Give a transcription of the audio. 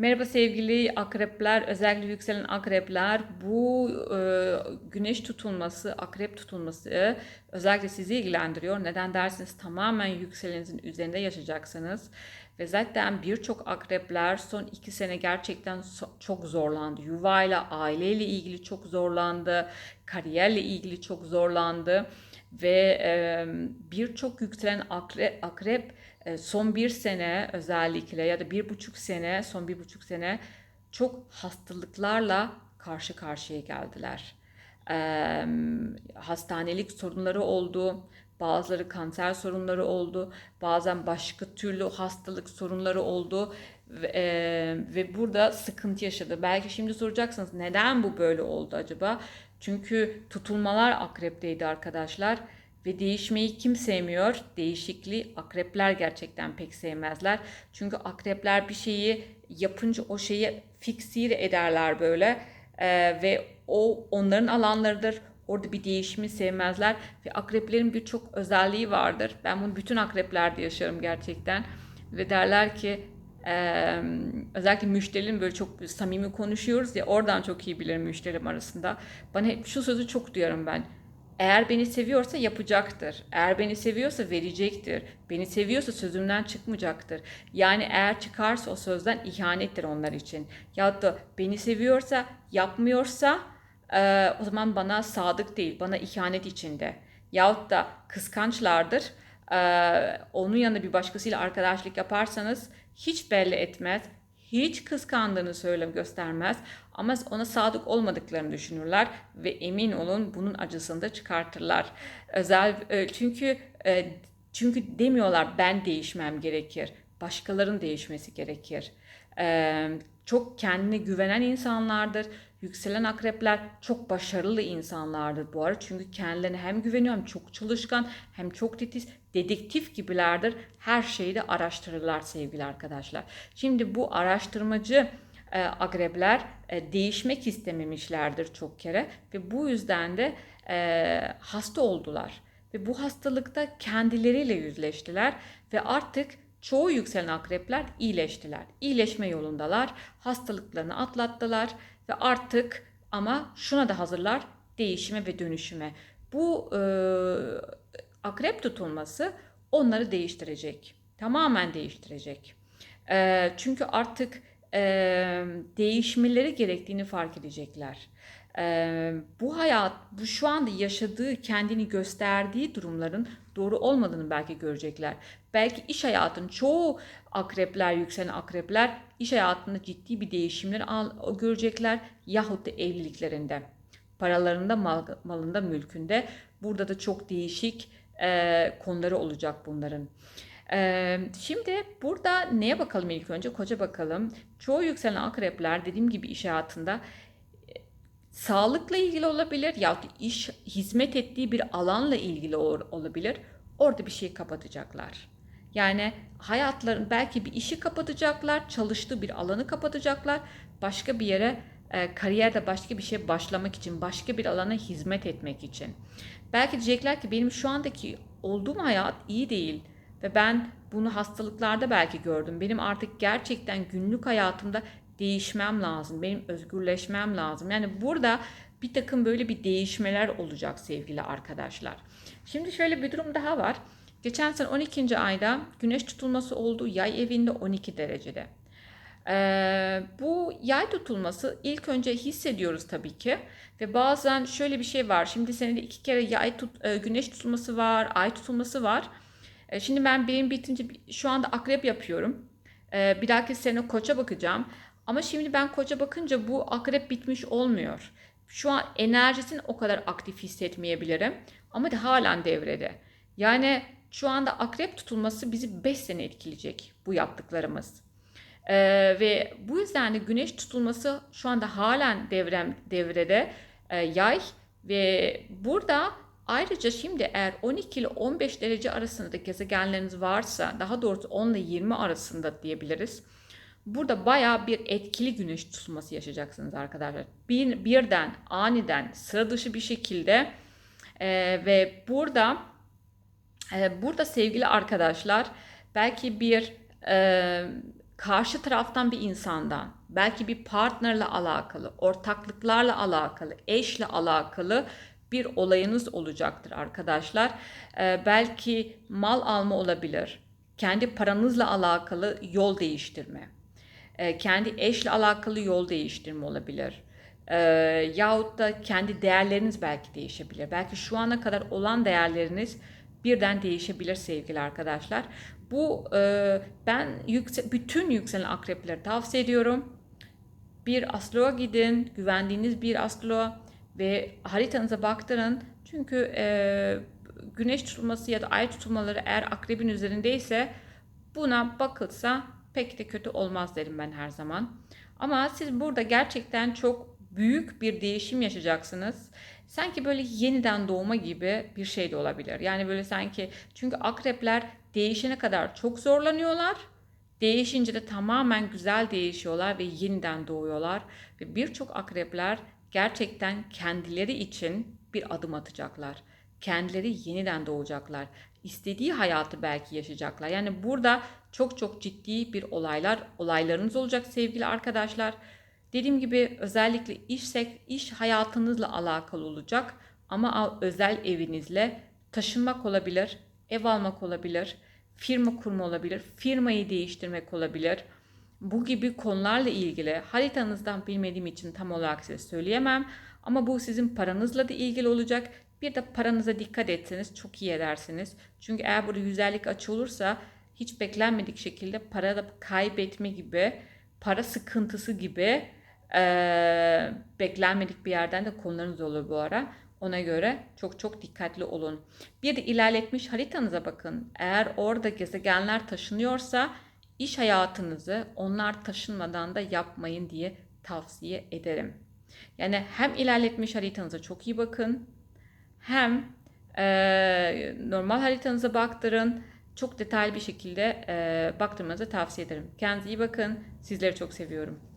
Merhaba sevgili akrepler, özellikle yükselen akrepler. Bu e, güneş tutulması, akrep tutulması özellikle sizi ilgilendiriyor. Neden dersiniz? Tamamen yükselenizin üzerinde yaşayacaksınız. Ve zaten birçok akrepler son iki sene gerçekten çok zorlandı. Yuvayla, aileyle ilgili çok zorlandı. Kariyerle ilgili çok zorlandı. Ve e, birçok yükselen akrep, akrep son bir sene özellikle ya da bir buçuk sene, son bir buçuk sene çok hastalıklarla karşı karşıya geldiler. Hastanelik sorunları oldu, bazıları kanser sorunları oldu, bazen başka türlü hastalık sorunları oldu ve, eee, ve burada sıkıntı yaşadı. Belki şimdi soracaksınız neden bu böyle oldu acaba? Çünkü tutulmalar akrepteydi arkadaşlar. Ve değişmeyi kim sevmiyor? Değişikliği akrepler gerçekten pek sevmezler. Çünkü akrepler bir şeyi yapınca o şeyi fiksire ederler böyle. Ee, ve o onların alanlarıdır. Orada bir değişimi sevmezler. Ve akreplerin birçok özelliği vardır. Ben bunu bütün akreplerde yaşarım gerçekten. Ve derler ki eee, özellikle müşterilerin böyle çok samimi konuşuyoruz ya oradan çok iyi bilirim müşterim arasında. Bana hep şu sözü çok duyarım ben. Eğer beni seviyorsa yapacaktır. Eğer beni seviyorsa verecektir. Beni seviyorsa sözümden çıkmayacaktır. Yani eğer çıkarsa o sözden ihanettir onlar için. Ya da beni seviyorsa yapmıyorsa eee, o zaman bana sadık değil, bana ihanet içinde. Yahut da kıskançlardır. Eee, onun yanında bir başkasıyla arkadaşlık yaparsanız hiç belli etmez. Hiç kıskandığını söylem göstermez ama ona sadık olmadıklarını düşünürler ve emin olun bunun acısını da çıkartırlar. Özel e, çünkü e, çünkü demiyorlar ben değişmem gerekir. Başkalarının değişmesi gerekir. Çok kendine güvenen insanlardır. Yükselen akrepler çok başarılı insanlardır bu arada. Çünkü kendilerine hem güveniyor hem çok çalışkan hem çok titiz. Dedektif gibilerdir. Her şeyi de araştırırlar sevgili arkadaşlar. Şimdi bu araştırmacı e, akrepler e, değişmek istememişlerdir çok kere. Ve bu yüzden de e, hasta oldular. Ve bu hastalıkta kendileriyle yüzleştiler. Ve artık Çoğu yükselen akrepler iyileştiler. İyileşme yolundalar. Hastalıklarını atlattılar ve artık ama şuna da hazırlar değişime ve dönüşüme. Bu e, akrep tutulması onları değiştirecek. Tamamen değiştirecek. E, çünkü artık e, değişmeleri gerektiğini fark edecekler. E, bu hayat, bu şu anda yaşadığı, kendini gösterdiği durumların doğru olmadığını belki görecekler. Belki iş hayatının çoğu akrepler, yükselen akrepler iş hayatında ciddi bir değişimler al, görecekler yahut da evliliklerinde. Paralarında, mal, malında, mülkünde. Burada da çok değişik e, konuları olacak bunların. E, şimdi burada neye bakalım ilk önce? Koca bakalım. Çoğu yükselen akrepler dediğim gibi iş hayatında sağlıkla ilgili olabilir ya iş hizmet ettiği bir alanla ilgili olabilir. Orada bir şey kapatacaklar. Yani hayatların belki bir işi kapatacaklar, çalıştığı bir alanı kapatacaklar. Başka bir yere e, kariyerde başka bir şey başlamak için, başka bir alana hizmet etmek için. Belki diyecekler ki benim şu andaki olduğum hayat iyi değil ve ben bunu hastalıklarda belki gördüm. Benim artık gerçekten günlük hayatımda değişmem lazım. Benim özgürleşmem lazım. Yani burada bir takım böyle bir değişmeler olacak sevgili arkadaşlar. Şimdi şöyle bir durum daha var. Geçen sene 12. ayda güneş tutulması oldu yay evinde 12 derecede. Ee, bu yay tutulması ilk önce hissediyoruz tabii ki ve bazen şöyle bir şey var. Şimdi senede iki kere yay tut, e, güneş tutulması var, ay tutulması var. E, şimdi ben benim bitince şu anda akrep yapıyorum. E, bir dahaki sene koça bakacağım. Ama şimdi ben koça bakınca bu akrep bitmiş olmuyor. Şu an enerjisini o kadar aktif hissetmeyebilirim. Ama de halen devrede. Yani şu anda akrep tutulması bizi 5 sene etkileyecek bu yaptıklarımız. Ee, ve bu yüzden de güneş tutulması şu anda halen devrem, devrede e, yay ve burada ayrıca şimdi eğer 12 ile 15 derece arasında da gezegenleriniz varsa daha doğrusu 10 ile 20 arasında diyebiliriz. Burada baya bir etkili güneş tutulması yaşayacaksınız arkadaşlar. Bir, birden aniden sıra dışı bir şekilde e, ve burada e, burada sevgili arkadaşlar belki bir e, karşı taraftan bir insandan, belki bir partnerle alakalı, ortaklıklarla alakalı, eşle alakalı bir olayınız olacaktır arkadaşlar. Ee, belki mal alma olabilir. Kendi paranızla alakalı yol değiştirme. Ee, kendi eşle alakalı yol değiştirme olabilir. Ee, yahut da kendi değerleriniz belki değişebilir. Belki şu ana kadar olan değerleriniz birden değişebilir sevgili arkadaşlar. Bu e, ben yükse, bütün yükselen akrepleri tavsiye ediyorum. Bir astroloğa gidin, güvendiğiniz bir astroloğa ve haritanıza baktırın. Çünkü e, güneş tutulması ya da ay tutulmaları eğer akrebin üzerindeyse buna bakılsa pek de kötü olmaz derim ben her zaman. Ama siz burada gerçekten çok büyük bir değişim yaşayacaksınız. Sanki böyle yeniden doğma gibi bir şey de olabilir. Yani böyle sanki çünkü akrepler değişene kadar çok zorlanıyorlar. Değişince de tamamen güzel değişiyorlar ve yeniden doğuyorlar. Ve birçok akrepler gerçekten kendileri için bir adım atacaklar. Kendileri yeniden doğacaklar. İstediği hayatı belki yaşayacaklar. Yani burada çok çok ciddi bir olaylar, olaylarınız olacak sevgili arkadaşlar. Dediğim gibi özellikle iş, iş hayatınızla alakalı olacak ama özel evinizle taşınmak olabilir, ev almak olabilir, firma kurma olabilir, firmayı değiştirmek olabilir. Bu gibi konularla ilgili haritanızdan bilmediğim için tam olarak size söyleyemem. Ama bu sizin paranızla da ilgili olacak. Bir de paranıza dikkat etseniz çok iyi edersiniz. Çünkü eğer burada yüzerlik açı olursa hiç beklenmedik şekilde para da kaybetme gibi, para sıkıntısı gibi e, beklenmedik bir yerden de konularınız olur bu ara. Ona göre çok çok dikkatli olun. Bir de ilerletmiş haritanıza bakın. Eğer orada gezegenler taşınıyorsa iş hayatınızı onlar taşınmadan da yapmayın diye tavsiye ederim. Yani hem ilerletmiş haritanıza çok iyi bakın. Hem e, normal haritanıza baktırın. Çok detaylı bir şekilde e, baktırmanızı tavsiye ederim. Kendinize iyi bakın. Sizleri çok seviyorum.